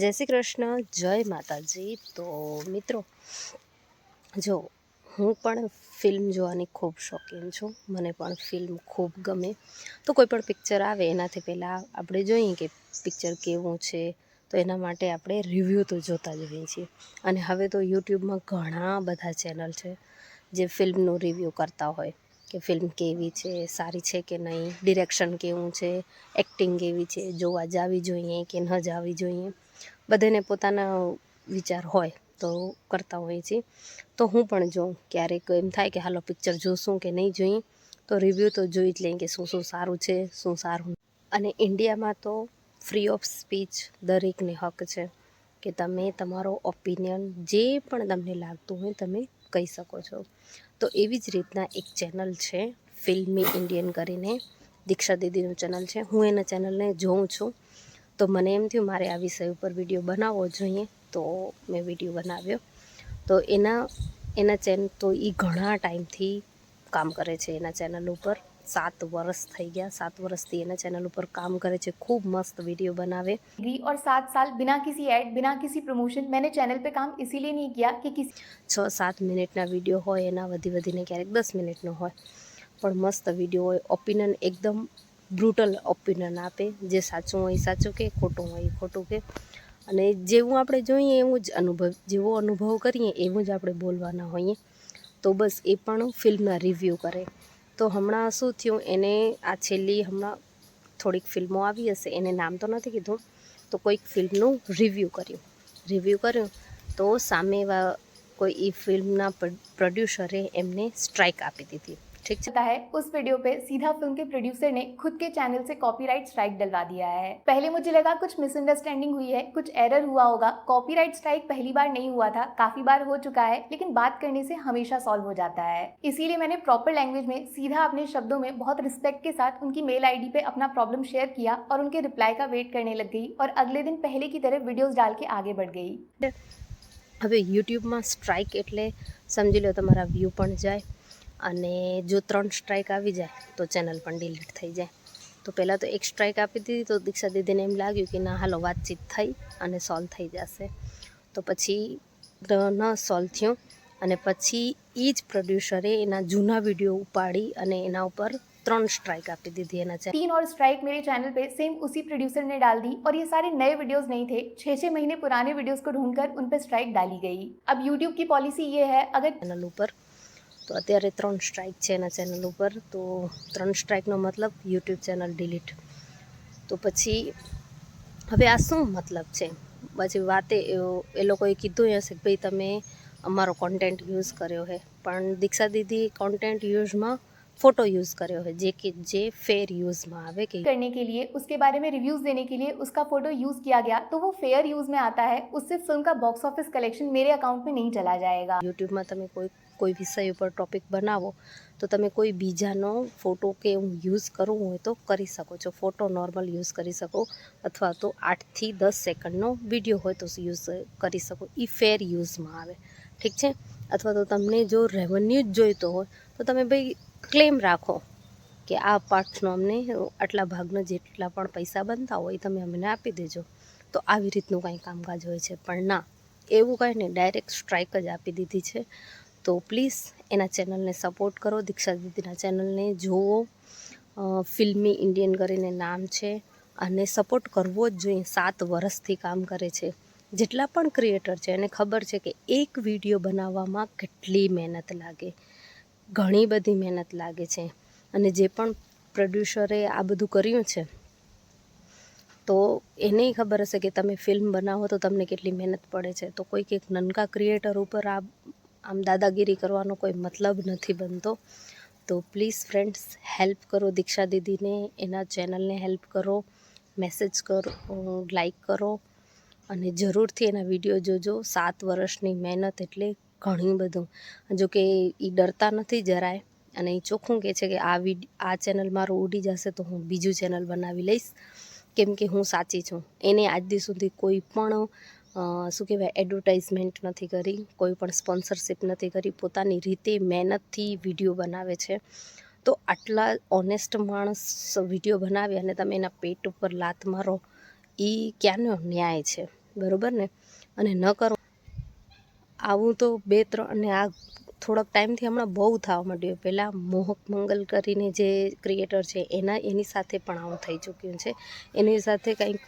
જય શ્રી કૃષ્ણ. જય માતાજી. તો મિત્રો, જો હું પણ ફિલ્મ જોવાની ખૂબ શોખીન છું. મને પણ ફિલ્મ ખૂબ ગમે. તો કોઈ પણ પિક્ચર આવે, એનાથી પહેલાં આપણે જોઈએ કે પિક્ચર કેવું છે. તો એના માટે આપણે રિવ્યૂ તો જોતા જ હોઈએ છીએ. અને હવે તો યુટ્યુબમાં ઘણા બધા ચેનલ છે, જે ફિલ્મનું રિવ્યૂ કરતા હોય કે ફિલ્મ કેવી છે, સારી છે કે નહીં, ડિરેક્શન કેવું છે, એક્ટિંગ કેવી છે, જોવા જાવી જોઈએ કે ન જાવી જોઈએ. બધાને પોતાના વિચાર હોય તો કરતા હોઈએ છીએ. તો હું પણ જોઉં ક્યારેક એમ થાય કે, હાલો પિક્ચર જોશું કે નહીં જોઈએ? તો રિવ્યૂ તો જોઈ જ લઈએ કે શું શું સારું છે, શું સારું અને ઇન્ડિયામાં તો ફ્રી ઓફ સ્પીચ દરેકને હક છે કે તમે તમારો ઓપિનિયન જે પણ તમને લાગતું હોય તમે કહી શકો છો. તો એવી જ રીતના એક ચેનલ છે ફિલ્મી ઇન્ડિયન કરીને. દીક્ષા દીદીનું ચેનલ છે. હું એના ચેનલને જોઉં છું. તો મને એમ થયું મારે આ વિષય ઉપર વિડીયો બનાવવો જોઈએ તો મેં વિડીયો બનાવ્યો તો એના એના ચેનલ તો એ ઘણા ટાઈમથી કામ કરે છે એના ચેનલ ઉપર સાત વર્ષ થઈ ગયા સાત વર્ષથી એના ચેનલ ઉપર કામ કરે છે ખૂબ મસ્ત વિડીયો બનાવે डिग्री और सात साल बिना किसी ऐड बिना किसी प्रमोशन मैंने चैनल पे काम इसीलिए नहीं किया कि किसी છ સાત મિનિટના વિડીયો હોય એના વધી વધીને ક્યારેક દસ મિનિટનો હોય પણ મસ્ત વિડીયો હોય ઓપિનિયન એકદમ બ્રુટલ ઓપિનિયન આપે, જે સાચું હોય સાચું કે, ખોટું હોય ખોટું કે. અને જેવું આપણે જોઈએ એવું જ અનુભવ, જેવો અનુભવ કરીએ એવું જ આપણે બોલવાના હોઈએ. તો બસ એ પણ ફિલ્મના રિવ્યૂ કરે. તો હમણાં શું થયું, એને આ છેલ્લી હમણાં થોડીક ફિલ્મો આવી હશે, એને નામ તો નથી કીધું, તો કોઈક ફિલ્મનું રિવ્યૂ કર્યું. રિવ્યૂ કર્યું, તો સામે એવા કોઈ એ ફિલ્મના પ્રોડ્યુસરે એમને સ્ટ્રાઇક આપી દીધી. ઠીક છે होता है उस वीडियो पे सीधा फिल्म के प्रोड्यूसर ने खुद के चैनल से कॉपीराइट स्ट्राइक डलवा दिया है पहले मुझे लगा कुछ मिसअंडरस्टैंडिंग हुई है कुछ एरर हुआ होगा कॉपीराइट स्ट्राइक पहली बार नहीं हुआ था काफी बार हो चुका है लेकिन बात करने से हमेशा सॉल्व हो जाता है इसीलिए मैंने प्रॉपर लैंग्वेज में सीधा अपने शब्दों में बहुत रिस्पेक्ट के साथ उनकी मेल आईडी पे अपना प्रॉब्लम शेयर किया और उनके रिप्लाई का वेट करने लग गई और अगले दिन पहले की तरह वीडियोस डाल के आगे बढ़ गई હવે યુટ્યુબમાં સ્ટ્રાઇક એટલે સમજી લો તમારા વ્યૂ પણ જાય અને જો ત્રણ સ્ટ્રાઇક આવી જાય તો ચેનલ પણ ડિલીટ થઈ જાય તો પહેલાં તો એક સ્ટ્રાઇક આપી દીધી તો દીક્ષા દીદીને એમ લાગ્યું કે ના હાલો વાતચીત થઈ અને સોલ્વ થઈ જશે તો પછી ન સોલ્વ થયું અને પછી એ જ પ્રોડ્યુસરે એના જૂના વિડીયો ઉપાડી અને એના ઉપર ત્રણ સ્ટ્રાઇક આપી દીધી એના ચેનલ तीन और स्ट्राइक मेरे चैनल पे सेम उसी प्रोड्यूसर ने डाल दी और ये सारे नए वीडियोस नहीं थे छः छः महीने पुराने वीडियोस को ढूंढकर उन पे स्ट्राइक डाली गई अब यूट्यूब की पॉलिसी ये है अगर ચેનલ ઉપર તો અત્યારે ત્રણ સ્ટ્રાઇક છે એના ચેનલ ઉપર. તો ત્રણ સ્ટ્રાઇકનો મતલબ યુટ્યુબ ચેનલ ડિલીટ. તો પછી હવે આ શું મતલબ છે? પછી વાતે એ- લોકોએ કીધું હશે કે ભાઈ તમે અમારો કોન્ટેન્ટ યુઝ કર્યો છે. પણ દીક્ષા દીદી કોન્ટેન્ટ યુઝમાં ફોટો યુઝ કર્યો છે જે કે જે ફેર યુઝમાં આવે કે करने के लिए उसके बारे में रिव्यूज देने के लिए उसका फोटो यूज किया गया तो वो फेयर यूज में आता है उससे फिल्म का बॉक्स ऑफिस कलेक्शन मेरे अकाउंट में नहीं चला जाएगा યુટ્યુબમાં તમે કોઈ કોઈ વિષય ઉપર ટોપિક બનાવો તો તમે કોઈ બીજાનો ફોટો કે એવું યુઝ કરવું હોય તો કરી શકો છો ફોટો નોર્મલ યુઝ કરી શકો અથવા તો આઠથી દસ સેકન્ડનો વિડીયો હોય તો યુઝ કરી શકો એ ફેર યુઝમાં આવે ઠીક છે અથવા તો તમને જો રેવન્યુ જ જોઈતો હોય તો તમે ભાઈ ક્લેમ રાખો કે આ પાર્ટનો અમને આટલા ભાગનો જેટલા પણ પૈસા બનતા હોય તમે અમને આપી દેજો. તો આવી રીતનું કાંઈ કામકાજ હોય છે. પણ ના, એવું કાંઈ નહીં. ડાયરેક્ટ સ્ટ્રાઇક જ આપી દીધી છે. તો પ્લીઝ એના ચેનલને સપોર્ટ કરો. દીક્ષા દીદીના ચેનલને જુઓ. ફિલ્મી ઇન્ડિયન કરીને નામ છે. અને સપોર્ટ કરવો જ જોઈએ. સાત વર્ષથી કામ કરે છે. જેટલા પણ ક્રિએટર છે. એને ખબર છે કે એક વીડિયો બનાવવામાં કેટલી મહેનત લાગે. ઘણી બધી મહેનત લાગે છે અને જે પણ પ્રોડ્યુસરે આ બધું કર્યું છે, તો એને ખબર હશે કે તમે ફિલ્મ બનાવો તો તમને કેટલી મહેનત પડે છે. તો કોઈક એક નનકા ક્રિએટર ઉપર આ, આમ દાદાગીરી કરવાનો કોઈ મતલબ નથી બનતો. તો પ્લીઝ ફ્રેન્ડ્સ હેલ્પ કરો દીક્ષા દીદીને, એના ચેનલને હેલ્પ કરો મેસેજ કરો લાઈક કરો અને જરૂરથી એના વીડિયો જોજો. સાત વર્ષની મહેનત એટલે ઘણી બધું. જો કે એ ડરતા નથી જરાય. અને એ ચોખ્ખું કહે છે કે આ વિડ આ ચેનલ મારું ઉડી જશે તો હું બીજું ચેનલ બનાવી લઈશ. કેમ કે હું સાચી છું. એને આજ દી સુધી કોઈ પણ શું કહેવાય એડવર્ટાઇઝમેન્ટ નથી કરી. કોઈ પણ સ્પોન્સરશિપ નથી કરી. પોતાની રીતે મહેનતથી વીડિયો બનાવે છે. તો આટલા ઓનેસ્ટ માણસ વીડિયો બનાવે અને તમે એના પેટ ઉપર લાત મારો એ ક્યાંનો ન્યાય છે? બરાબર ને? અને ન કરો આવું તો બે, ત્રણ અને આ થોડાક ટાઈમથી હમણાં બહુ થવા માંડ્યું. પહેલાં મોહક મંગલ કરીને જે ક્રિએટર છે, એના, એની સાથે પણ આવું થઈ ચૂક્યું છે. એની સાથે કંઈક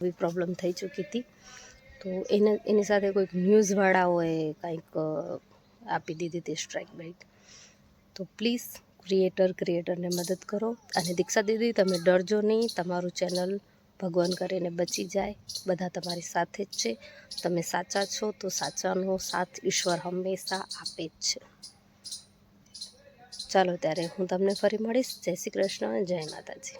એવી પ્રોબ્લેમ થઈ ચૂકી હતી. તો એને, એની સાથે કોઈક ન્યૂઝવાળાઓએ કંઈક આપી દીધી હતી સ્ટ્રાઇક બાઇટ તો પ્લીઝ ક્રિએટર ક્રિએટરને મદદ કરો. અને દીક્ષા દીદી, તમે ડરજો નહીં. તમારું ચેનલ ભગવાન કરીને બચી જાય. બધા તમારી સાથે જ છે. તમે સાચા છો તો સાચાનો સાથ ઈશ્વર હંમેશા આપે જ છે. ચાલો ત્યારે હું તમને ફરી મળીશ. જય શ્રી કૃષ્ણ. જય માતાજી.